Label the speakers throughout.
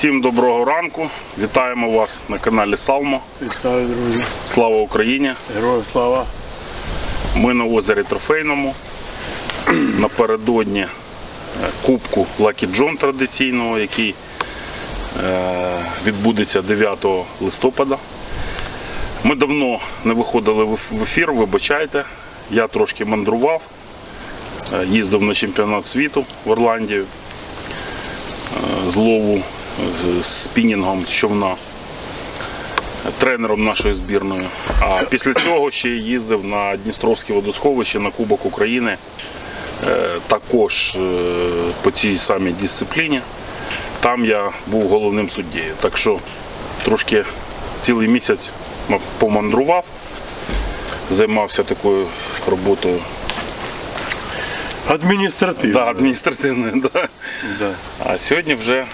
Speaker 1: Всім доброго ранку. Вітаємо вас на каналі Салмо.
Speaker 2: Вітаю, друзі.
Speaker 1: Слава Україні!
Speaker 2: Героям слава.
Speaker 1: Ми на озері Трофейному. Напередодні е, Кубку Lucky John традиційного, який е, відбудеться 9 листопада. Ми давно не виходили в ефір, вибачайте. Я трошки мандрував, е, їздив на чемпіонат світу в Орландію е, з спінінгом з човна тренером нашої збірної. А після цього ще їздив на Дністровське водосховище на Кубок України. Е, Також е, по цій самій дисципліні. Там я був головним суддєю. Так що трошки цілий місяць помандрував, займався такою роботою
Speaker 2: Адміністративно.
Speaker 1: да, адміністративною. Да.
Speaker 2: Да.
Speaker 1: А сьогодні вже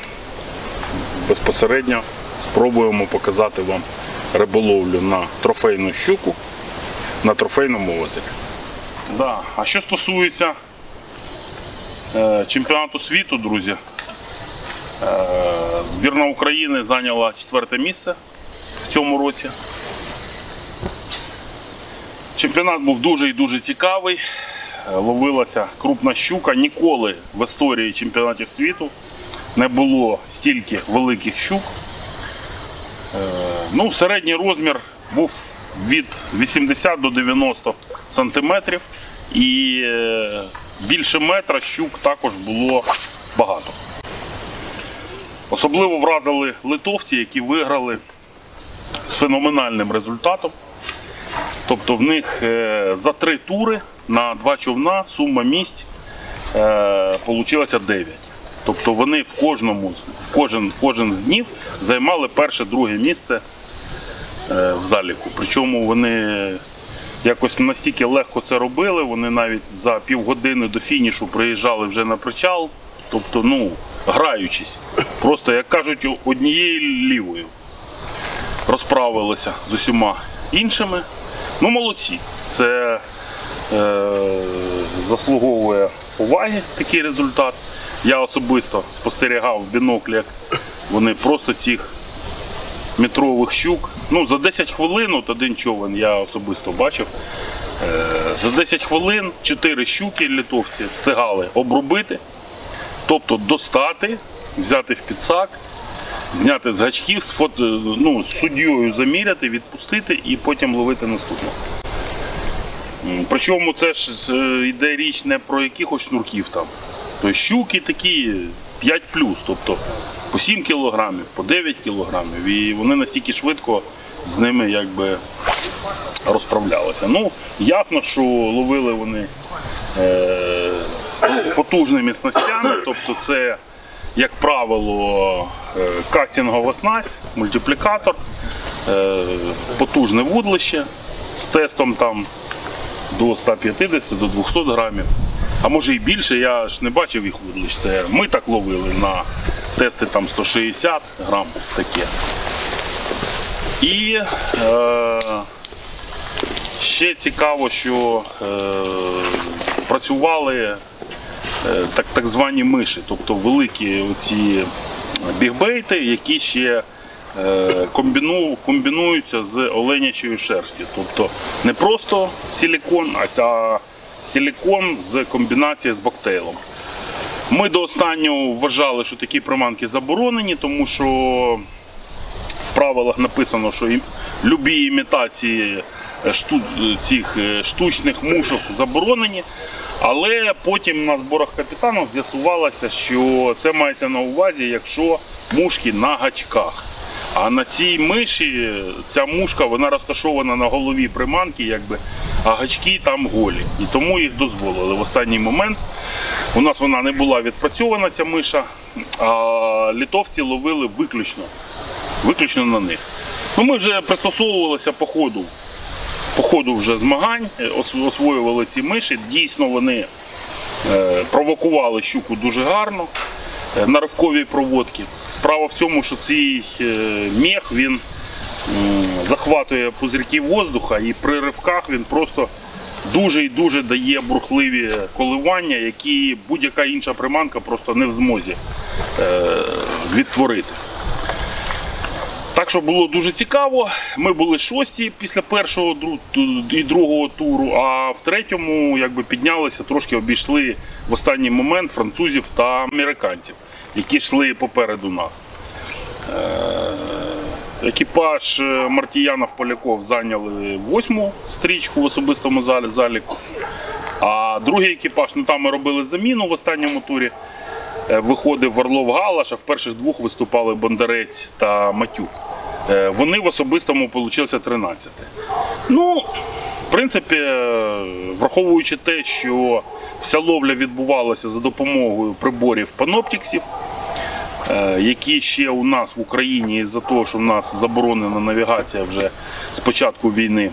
Speaker 1: безпосередньо спробуємо показати вам риболовлю на трофейну щуку на трофейному озері. Да. А що стосується е, чемпіонату світу, друзі, е, збірна України зайняла четверте місце в цьому році. Чемпіонат був дуже і дуже цікавий. Е, Ловилася крупна щука. Ніколи в історії чемпіонатів світу не було стільки великих щук. Е, Ну, середній розмір був від 80 до 90 сантиметрів. І е, більше метра щук також було багато. Особливо вразили литовці, які виграли з феноменальним результатом. Тобто в них е, за три тури на два човна сума місць получилася 9. Тобто вони в кожному в кожен, кожен з днів займали перше, друге місце е, в заліку. Причому вони якось настільки легко це робили, вони навіть за півгодини до фінішу приїжджали вже на причал. Тобто, ну, граючись. Просто, як кажуть, однією лівою розправилися з усіма іншими. Ну, молодці. Це е, заслуговує уваги такий результат. Я особисто спостерігав в біноклі, як вони просто цих метрових щук. Ну, за 10 хвилин, от один човен я особисто бачив. Е, за 10 хвилин 4 щуки літовці встигали обробити, тобто достати, взяти в підсак, зняти з гачків, з фото, ну, з суддєю заміряти, відпустити і потім ловити наступну. М, Причому це ж е, йде річ не про якихось шнурків там. Тобто щуки такі 5 тобто по 7 кілограмів, по 9 кілограмів. І вони настільки швидко з ними якби розправлялися. Ну, ясно, що ловили вони е, потужними снастями, тобто це, як правило, е, кастингова снасть, мультиплікатор, е, потужне вудлище з тестом там до 150 до 200 грамів. А може і більше, я ж не бачив їх вудлищ. Це ми так ловили на тести там 160 грам таке. І е, ще цікаво, що е, працювали е, так, так звані миші, тобто великі оці бігбейти, які ще е, комбіну, комбінуються з оленячою шерстю. Тобто не просто силікон, а силікон з комбінації з бактейлом. Ми до останнього вважали, що такі приманки заборонені, тому що в правилах написано, що любі імітації е, шту, цих е, штучних мушок заборонені. Але потім на зборах капітану з'ясувалося, що це мається на увазі, якщо мушки на гачках. А на цій миші ця мушка вона розташована на голові приманки, якби, а гачки там голі. І тому їх дозволили в останній момент. У нас вона не була відпрацьована, ця миша, а літовці ловили виключно виключно на них. Ну, ми вже пристосовувалися по ходу, по ходу вже змагань, освоювали ці миші. Дійсно, вони е, провокували щуку дуже гарно е, на ривковій проводці. Справа в цьому, що цей е, мех він захватує пузирки воздуха і при ривках він просто дуже і дуже дає бурхливі коливання, які будь-яка інша приманка просто не в змозі е, відтворити. Так що було дуже цікаво. Ми були шості після першого і другого туру, а в третьому якби піднялися, трошки обійшли в останній момент французів та американців, які йшли попереду нас. Е, Екіпаж е, Мартіянов Поляков зайняли восьму стрічку в особистому залі заліку. А другий екіпаж, ну там ми робили заміну в останньому турі. Е, Виходив Орлов Галаш, а в перших двох виступали Бондарець та Матюк. Вони в особистому получилися 13. Ну, в принципі, враховуючи те, що вся ловля відбувалася за допомогою приборів паноптіксів, які ще у нас в Україні із-за того, що в нас заборонена навігація вже з початку війни,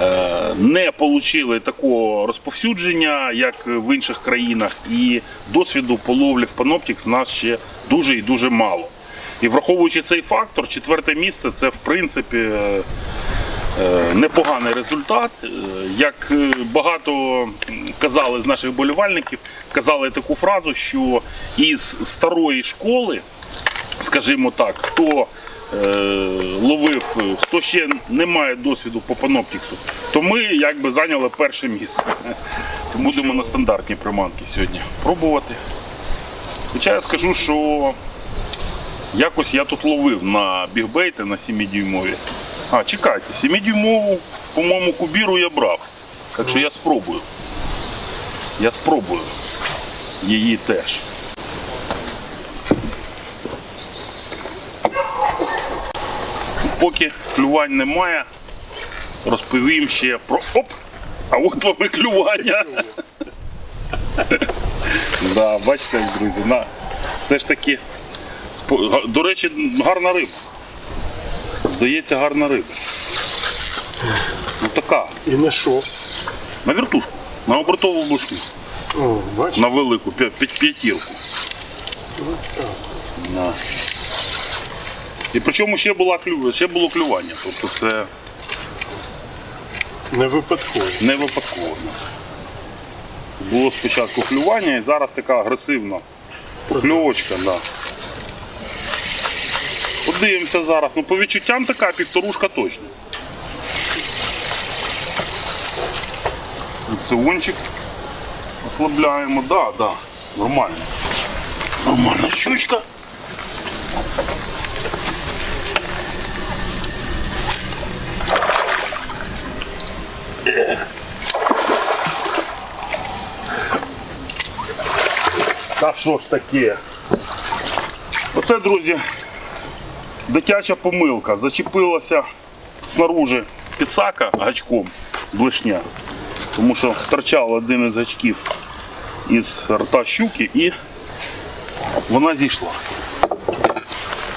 Speaker 1: е, не отримали такого розповсюдження, як в інших країнах, і досвіду по ловлі в Panoptix в нас ще дуже і дуже мало. І враховуючи цей фактор, четверте місце це в принципі е, е, непоганий результат. Е, Як е, багато казали з наших болівальників, казали таку фразу, що із старої школи, скажімо так, хто е, ловив, е, хто ще не має досвіду по паноптіксу, то ми якби зайняли перше місце. Будемо на стандартні приманки сьогодні пробувати. Хоча я скажу, що якось я тут ловив на бігбейти на 7-дюймові. А, чекайте, 7-дюймову, по-моєму, кубіру я брав. Так що я спробую. Я спробую її теж. Поки клювань немає, розповім ще про. Оп! А от вам і клювання. Да, бачите, друзі, на, все ж таки. До речі, гарна риба. Здається, гарна риба. Ну така.
Speaker 2: І на що?
Speaker 1: На вертушку, на обертову
Speaker 2: О, бачиш?
Speaker 1: на велику п'я- п'я- п'ятірку. Да. І причому ще, була клю... ще було клювання. Тобто це
Speaker 2: Не випадково.
Speaker 1: не випадково. Було спочатку клювання і зараз така агресивна покльовочка. Да. Подивимося зараз. Ну, по відчуттям така півторушка точно. Цивончик ослабляємо. Да, да, нормально. Нормальна щучка. Та що ж таке? Оце, друзі, дитяча помилка. Зачепилася снаружи підсака гачком блишня. Тому що торчав один із гачків із рта щуки і вона зійшла.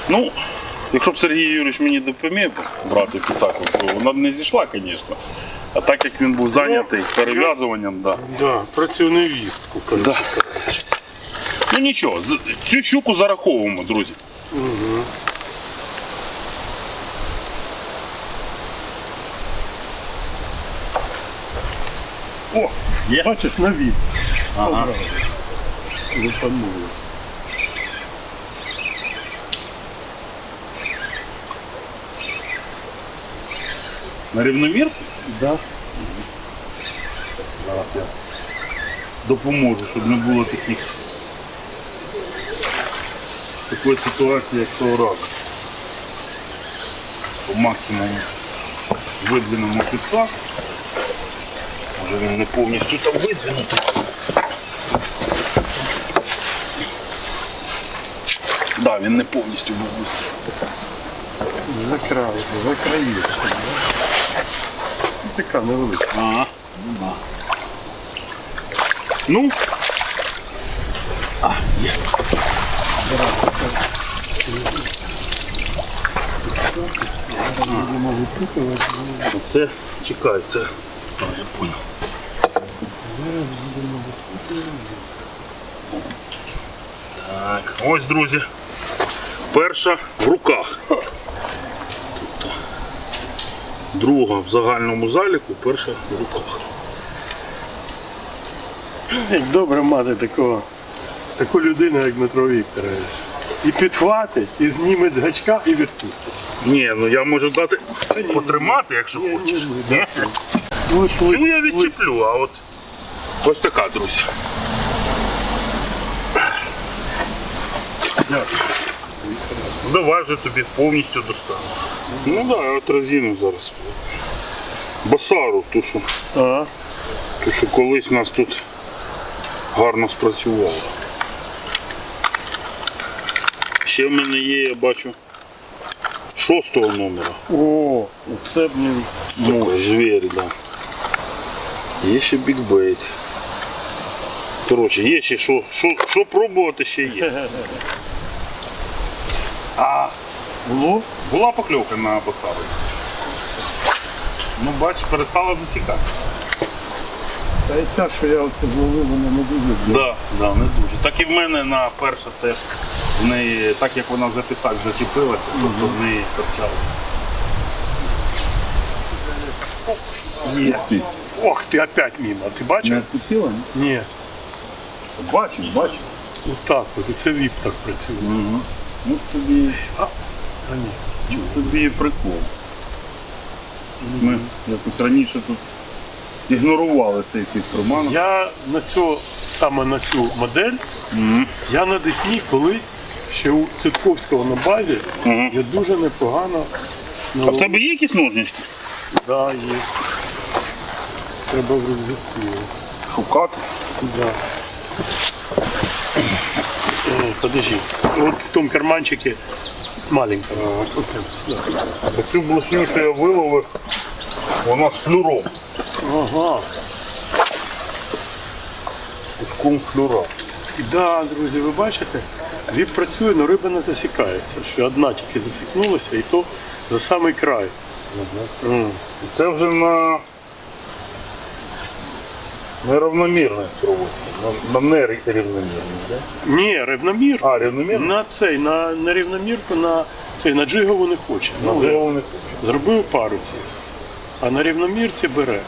Speaker 1: Ну, якщо б Сергій Юрійович мені допоміг брати підсаку, то вона б не зійшла, звісно. А так як він був зайнятий перев'язуванням, да.
Speaker 2: Да, невістку.
Speaker 1: Да. Ну нічого, цю щуку зараховуємо, друзі. О, є.
Speaker 2: Бачиш, на від.
Speaker 1: Ага.
Speaker 2: Лупанули.
Speaker 1: На рівновір?
Speaker 2: Да.
Speaker 1: Зараз я допоможу, щоб не було таких такої ситуації, як того разу. По максимуму видвинемо підсак. Може він не повністю там видвинутий. Так, да, він не повністю був.
Speaker 2: Закрали, закраївся. Така невелика.
Speaker 1: Ага. Ну. Ну А, є. Оце чекай, це. А, я понял. Так, ось, друзі. Перша в руках. Тобто, друга в загальному заліку, перша в руках.
Speaker 2: Як добре мати такого, таку людину, як Дмитро Вікторович. і підхватить, і зніме з гачка і відпустить.
Speaker 1: Ні, ну я можу дати потримати, якщо
Speaker 2: Ні, ні,
Speaker 1: хочеш.
Speaker 2: ні,
Speaker 1: Цю я відчеплю, а от ось така, друзі. Ну, Давай вже тобі повністю достану. Ну так, да, я от розіну зараз. Басару, ту що,
Speaker 2: А,
Speaker 1: ту, що колись нас тут гарно спрацювало. Ще в мене є, я бачу, шостого номера.
Speaker 2: о, це блін.
Speaker 1: Такой зверь, да. Є ще бікбейт. Коротше, є ще що, що, що пробувати ще є. А
Speaker 2: Було?
Speaker 1: була покльовка на посаду. Ну, бач, перестала засікати.
Speaker 2: Та й ця, що я оце зловив, вона не дуже.
Speaker 1: Да, да, не дуже. Так і в мене на перше теж в неї, так як вона за пісак зачепилася, тобто в неї торчало.
Speaker 2: Є. Ох ти, опять мимо. Ти бачив?
Speaker 1: відпустила?
Speaker 2: Ні.
Speaker 1: Бачу, бачу.
Speaker 2: Отак от, і це віп так працює.
Speaker 1: Ну тобі,
Speaker 2: А ні.
Speaker 1: тобі прикол. Ми якось раніше тут ігнорували цей тип роману.
Speaker 2: Я на цю, саме на цю модель, я на Десні колись ще у Цитковського на базі,
Speaker 1: Мгм.
Speaker 2: я дуже непогано
Speaker 1: А в тебе є якісь ножнички?
Speaker 2: Да, є. Треба в рюкзаці.
Speaker 1: Шукати.
Speaker 2: Да. Подожди. Вот в том карманчике да.
Speaker 1: Цю блошню, що я виловив, вона з флюром.
Speaker 2: Ага.
Speaker 1: Кум флюра.
Speaker 2: Да, друзі, ви бачите, віп працює, але риба не засікається. Що одна тільки засікнулася, і то за самий край. М.
Speaker 1: Це вже на неравномірне проводці. На, нерівномірне, да?
Speaker 2: Ні, рівномірку.
Speaker 1: А, рівномірне?
Speaker 2: На цей, на, на рівномірку, на цей, на джигову не хоче.
Speaker 1: На
Speaker 2: Ну,
Speaker 1: диво не хочу.
Speaker 2: Зробив пару цих. А на рівномірці бере.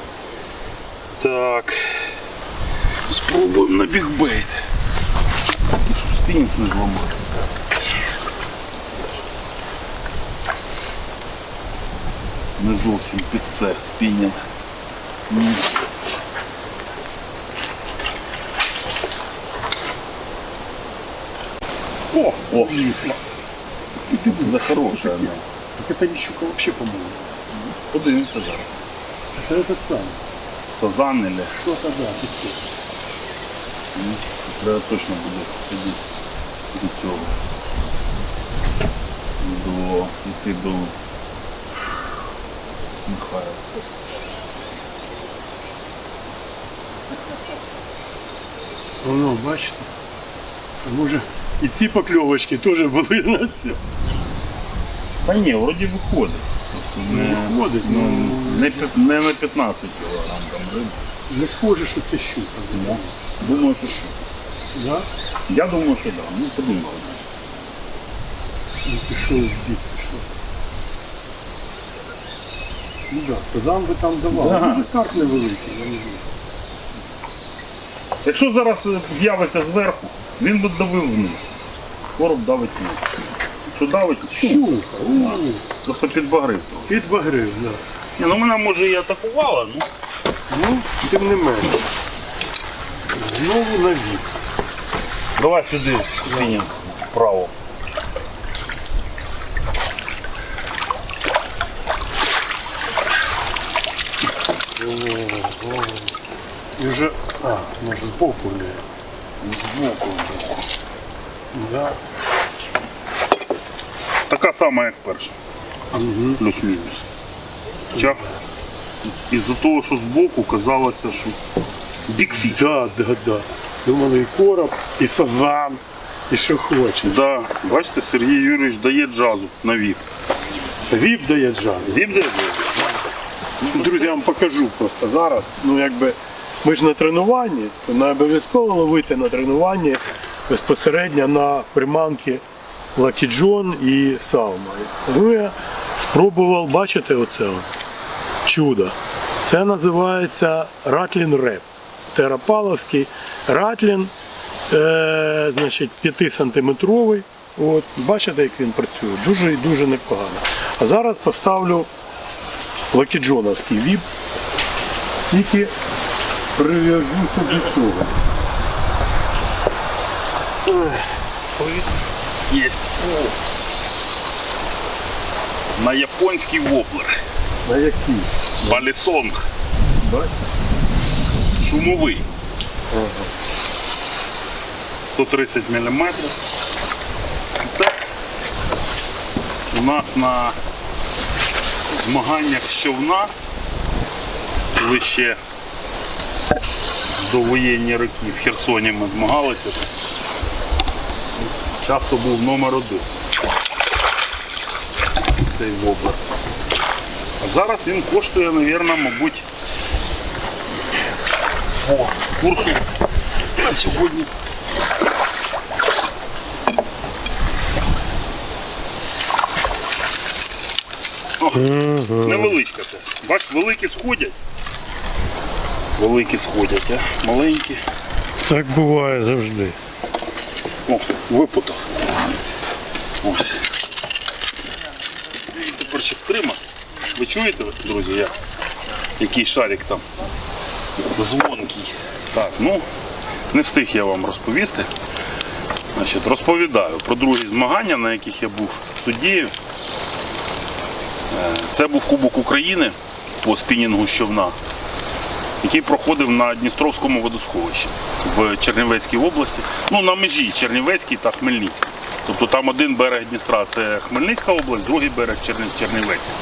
Speaker 1: Так. Спробуємо на бігбейт. Спінінг не зламати. Не зовсім під це спінінг. Ну. О, о, Да хорошая она.
Speaker 2: Так это не щука вообще, по-моему.
Speaker 1: Подивимося зараз.
Speaker 2: Это этот сам.
Speaker 1: Сазан или
Speaker 2: Что-то да, пустил.
Speaker 1: Треба точно буде сидіти до цього. До йти до Михайла.
Speaker 2: Воно, бачите. А може і ці покльовочки теж були на це.
Speaker 1: Та ні, вроді виходить. Тобто не,
Speaker 2: Виходить,
Speaker 1: ну,
Speaker 2: ну.
Speaker 1: не, пі- не на 15 кг там риби.
Speaker 2: Не схоже, що це щука.
Speaker 1: Думаю, що що.
Speaker 2: Да?
Speaker 1: Я думаю, що так. Ну, подумайте.
Speaker 2: Ну, пішов в бік, пішов. Ну так, да, сазан би там давав.
Speaker 1: Да.
Speaker 2: Може карп невеликий, я не знаю.
Speaker 1: Якщо зараз е, з'явиться зверху, він би давив вниз. Короб давить вниз. Якщо давить, щука. Просто підбагрив
Speaker 2: підбагрив, да.
Speaker 1: Ні, ну вона може і атакувала, ну.
Speaker 2: Ну, тим не менше. Знову на вік.
Speaker 1: Давай сюди, спінінг, вправо.
Speaker 2: І вже, а, може збоку не.
Speaker 1: Збоку.
Speaker 2: Да.
Speaker 1: Така сама, як перша. Плюс-мінус. Хоча із-за того, що збоку казалося, що бікфіш.
Speaker 2: Да, да, да. Думали і короб, і сазан, і що хоче.
Speaker 1: Да. Бачите, Сергій Юрійович дає джазу на віп.
Speaker 2: Це віп дає джан.
Speaker 1: Віп дає джазу?
Speaker 2: Друзі, я вам покажу просто зараз. Ну якби ми ж на тренуванні, то не обов'язково ловити на тренуванні безпосередньо на приманки John і Салма. Тому я спробував, бачите, оце чудо. Це називається Ратлін Реп. Терапаловський Ратлін, е, значить 5-сантиметровий От, бачите, як він працює. Дуже і дуже непогано. А зараз поставлю лакіджоновський віп. Тільки прив'яжуся до цього.
Speaker 1: Є. На японський воблер.
Speaker 2: На який?
Speaker 1: Балісонг.
Speaker 2: Бачите?
Speaker 1: Шумовий. 130 мм. Це у нас на змаганнях коли ще до воєнні роки в Херсоні ми змагалися. Часто був номер один. Цей воблер. А зараз він коштує, мабуть, мабуть, по курсу на сьогодні. О, невеличка це. Бач, великі сходять. Великі сходять, а маленькі.
Speaker 2: Так буває завжди.
Speaker 1: О, випутав. Ось. Тепер ще стрима. Ви чуєте, друзі, як? який шарик там дзвонкий. Так, ну, не встиг я вам розповісти. Значить, розповідаю про другі змагання, на яких я був суддєю. Е, Це був Кубок України по спінінгу з човна, який проходив на Дністровському водосховищі в Чернівецькій області. Ну, на межі Чернівецький та Хмельницький. Тобто там один берег Дністра це Хмельницька область, другий берег Черні- Чернівецький.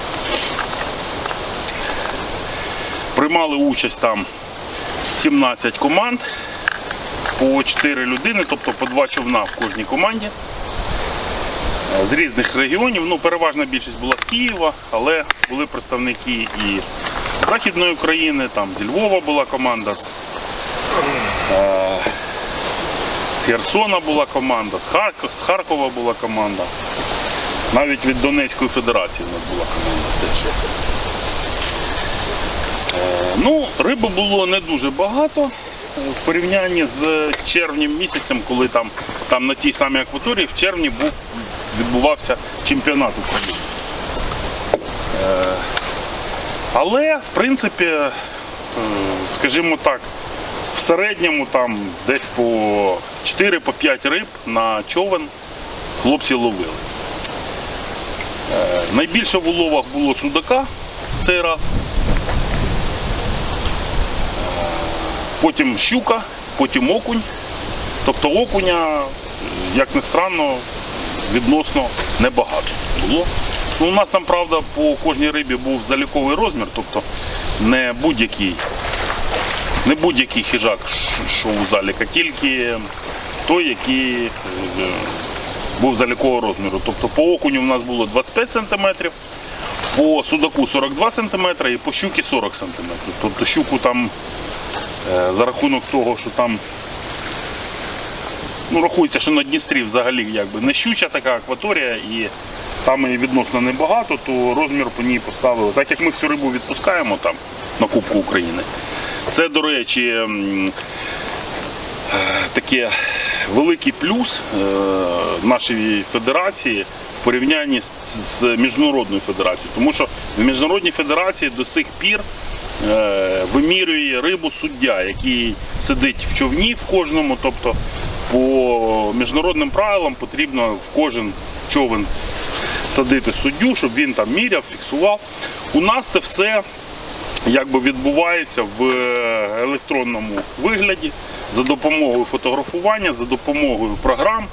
Speaker 1: Приймали участь там 17 команд, по 4 людини, тобто по 2 човна в кожній команді. З різних регіонів, ну переважна більшість була з Києва, але були представники і Західної України, там зі Львова була команда, з, е, з Херсона була команда, з, Харкова, з Харкова була команда. Навіть від Донецької Федерації у нас була команда теж. Ну, риби було не дуже багато е, в порівнянні з червнем місяцем, коли там, там на тій самій акваторії в червні був, відбувався чемпіонат України. Е, Але, в принципі, е, скажімо так, в середньому там десь по 4-5 риб на човен хлопці ловили. Е, Найбільше в уловах було судака в цей раз. потім щука, потім окунь. Тобто окуня, як не странно, відносно небагато було. Ну, у нас там, правда, по кожній рибі був заліковий розмір, тобто не будь-який, не будь-який хижак що у залік, а тільки той, який е, був залікового розміру. Тобто по окуню у нас було 25 см, по судаку 42 см і по щуці 40 см. Тобто щуку там Е, за рахунок того, що там ну, рахується, що на Дністрі взагалі якби не щуча така акваторія і там її відносно небагато, то розмір по ній поставили. Так як ми всю рибу відпускаємо там на Кубку України. Це, до речі, е, таке великий плюс е, нашої федерації в порівнянні з, міжнародною федерацією. Тому що в міжнародній федерації до сих пір е, вимірює рибу суддя, який сидить в човні в кожному. Тобто по міжнародним правилам потрібно в кожен човен садити суддю, щоб він там міряв, фіксував. У нас це все якби відбувається в електронному вигляді за допомогою фотографування, за допомогою програм,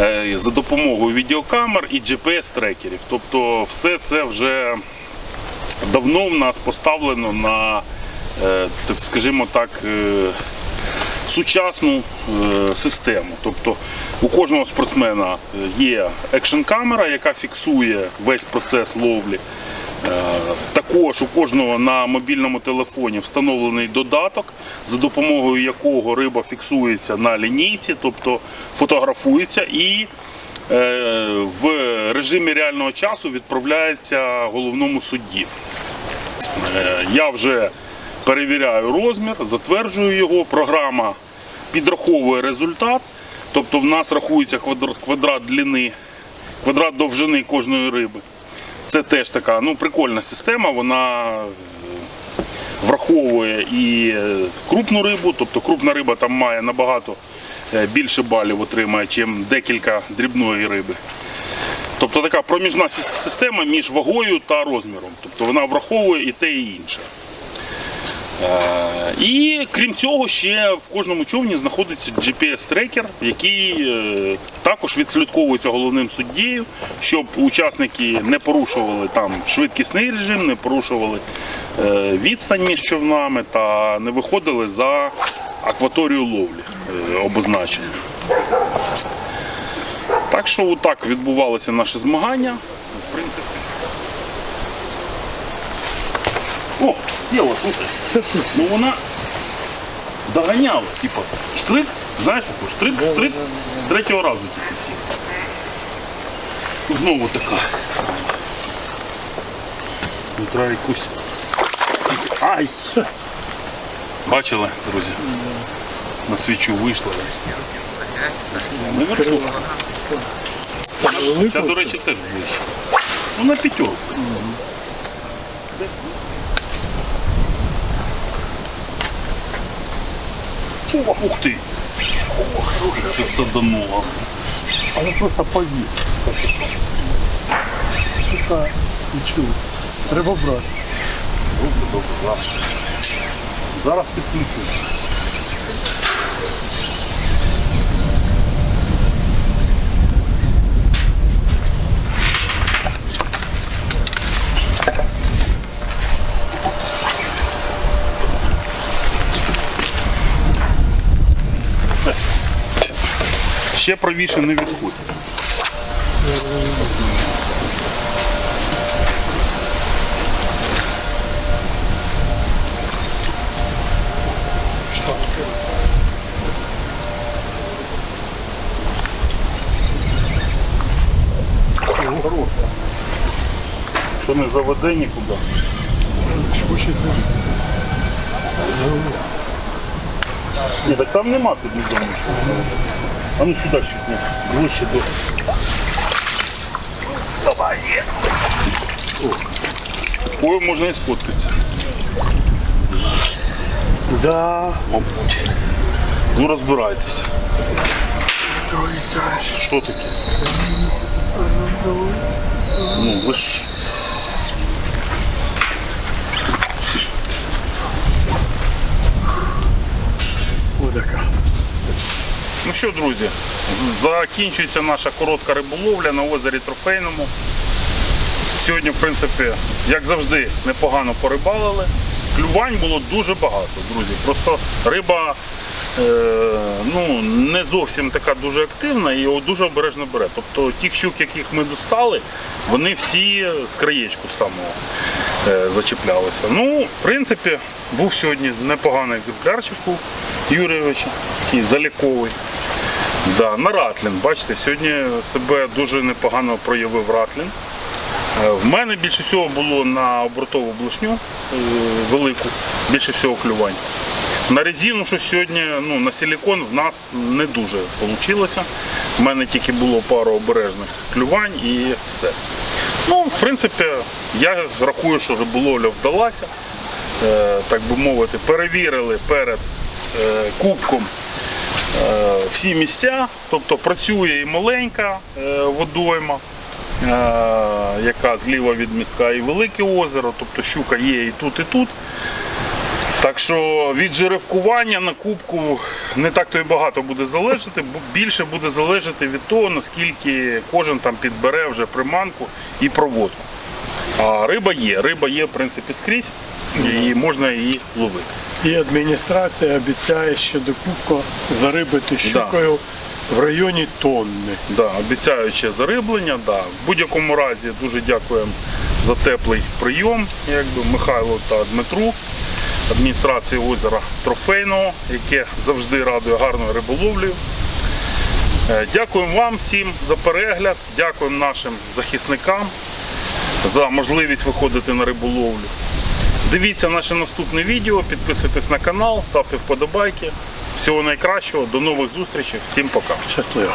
Speaker 1: е, за допомогою відеокамер і GPS-трекерів. Тобто все це вже давно в нас поставлено на, е, скажімо так, е, сучасну е, систему. Тобто у кожного спортсмена є екшн-камера, яка фіксує весь процес ловлі. Е, Також у кожного на мобільному телефоні встановлений додаток, за допомогою якого риба фіксується на лінійці, тобто фотографується і е, в режимі реального часу відправляється головному судді. Е, Я вже перевіряю розмір, затверджую його, програма підраховує результат. Тобто в нас рахується квадрат, квадрат длини, квадрат довжини кожної риби. Це теж така ну, прикольна система, вона е, враховує і е, крупну рибу, тобто крупна риба там має набагато е, більше балів отримає, ніж декілька дрібної риби. Тобто така проміжна система між вагою та розміром. Тобто вона враховує і те, і інше. І крім цього, ще в кожному човні знаходиться GPS-трекер, який е, також відслідковується головним суддєю, щоб учасники не порушували там швидкісний режим, не порушували е, відстань між човнами та не виходили за акваторію ловлі е, обозначення. Так що отак відбувалися наші змагання. В принципі. О, сіла, слухай. Ну вона доганяла, типу, штрик, знаєш таку, штрик, штрик, з третього разу тільки сіла. Знову така. Ну, Треба якусь. Ай! Бачили, друзі? На свічу вийшла. Все, на вертушку. Ця, до речі, теж ближче. Ну, на п'ятерку. О, ух ти! О, хороше. Це садануло.
Speaker 2: Але просто повів. Тихо. нічого. Треба брати.
Speaker 1: Добре, добре, зараз. Зараз підключусь. Ще правіше не відходь. Що не заведе нікуди. Ні, так там нема низом нічого. А ну сюди чуть не. Ближче до. Давай, Ой, можна і сфоткатися.
Speaker 2: Да.
Speaker 1: Мабуть. Ну розбирайтеся. Що таке? Ну, ви ж. Ну що, друзі, закінчується наша коротка риболовля на озері Трофейному. Сьогодні, в принципі, як завжди, непогано порибалили. Клювань було дуже багато, друзі. Просто риба е, ну, не зовсім така дуже активна і його дуже обережно бере. Тобто тих щук, яких ми достали, вони всі з краєчку самого е, зачіплялися. Ну, в принципі, був сьогодні непоганий екземплярчик у Юрійовича, такий заліковий. Да, на Ратлін. Бачите, сьогодні себе дуже непогано проявив Ратлін. Е, В мене більше всього було на обортову блешню е, велику, більше всього клювань. На резину, що сьогодні ну, на силікон в нас не дуже вийшло. У мене тільки було пару обережних клювань і все. Ну, в принципі, я рахую, що риболовля вдалася. Е, Так би мовити, перевірили перед кубком всі місця, тобто працює і маленька е, водойма, е, яка зліва від містка, і велике озеро, тобто щука є і тут, і тут. Так що від жеребкування на кубку не так то і багато буде залежати, більше буде залежати від того, наскільки кожен там підбере вже приманку і проводку. А риба є, риба є в принципі скрізь, і можна її ловити.
Speaker 2: І адміністрація обіцяє ще до кубка зарибити щукою в районі тонни.
Speaker 1: Да, обіцяюче зариблення. Да. В будь-якому разі дуже дякуємо за теплий прийом якби, Михайлу та Дмитру, адміністрації озера Трофейного, яке завжди радує гарною риболовлею. Е, Дякуємо вам всім за перегляд, дякуємо нашим захисникам за можливість виходити на риболовлю. Дивіться наше наступне відео, підписуйтесь на канал, ставте вподобайки. Всього найкращого, до нових зустрічей, всім пока.
Speaker 2: Щасливо.